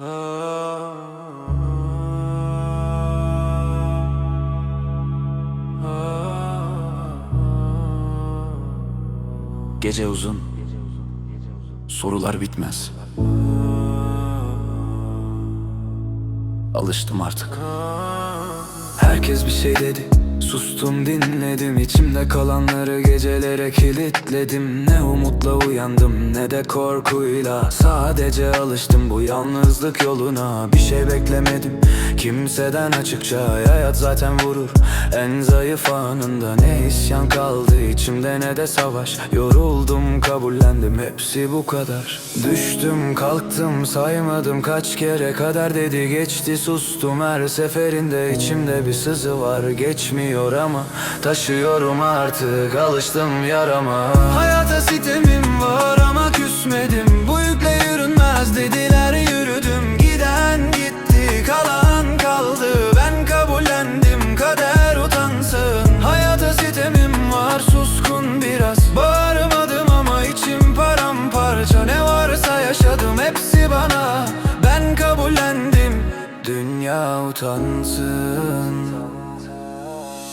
Gece uzun Sorular bitmez. Alıştım artık. Herkes bir şey dedi Sustum dinledim. İçimde kalanları gecelere kilitledim. Ne umutla uyandım ne de korkuyla. Sadece alıştım bu yalnızlık yoluna. Bir şey beklemedim kimseden açıkça Hayat zaten vurur. En zayıf anında Ne isyan kaldı? İçimde ne de savaş. Yoruldum kabullendim. Hepsi bu kadar. Düştüm kalktım saymadım. Kaç kere kadar dedi. Geçti sustum. Her seferinde içimde bir sızı var. Geçmiyor ama Taşıyorum artık. Alıştım yarama. Hayata sitemim var ama küsmedim utansın.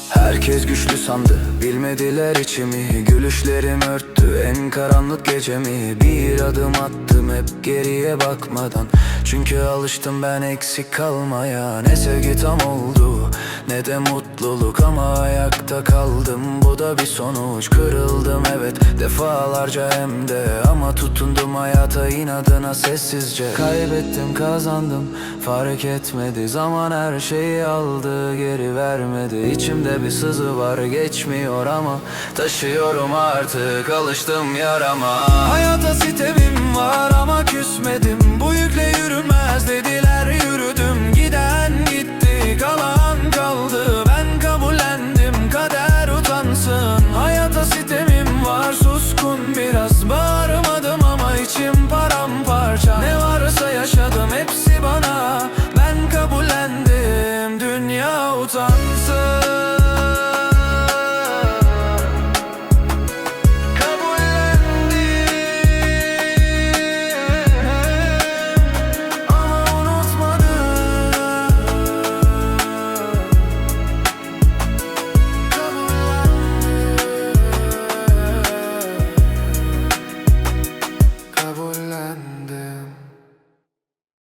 Herkes güçlü sandı Bilmediler içimi. Gülüşlerim örttü en karanlık gecemi. Bir adım attım hep geriye bakmadan. Çünkü alıştım ben eksik kalmaya. Ne sevgi tam oldu Ne de mutluluk ama ayakta kaldım. Bu da bir sonuç. Kırıldım evet. Defalarca hem de. Ama tutundum hayata inadına sessizce. Kaybettim kazandım. Fark etmedi. Zaman her şeyi aldı Geri vermedi. İçimde bir sızı var geçmiyor ama Taşıyorum artık. Alıştım yarama. Hayata sitemim var ama küsmedim. Bu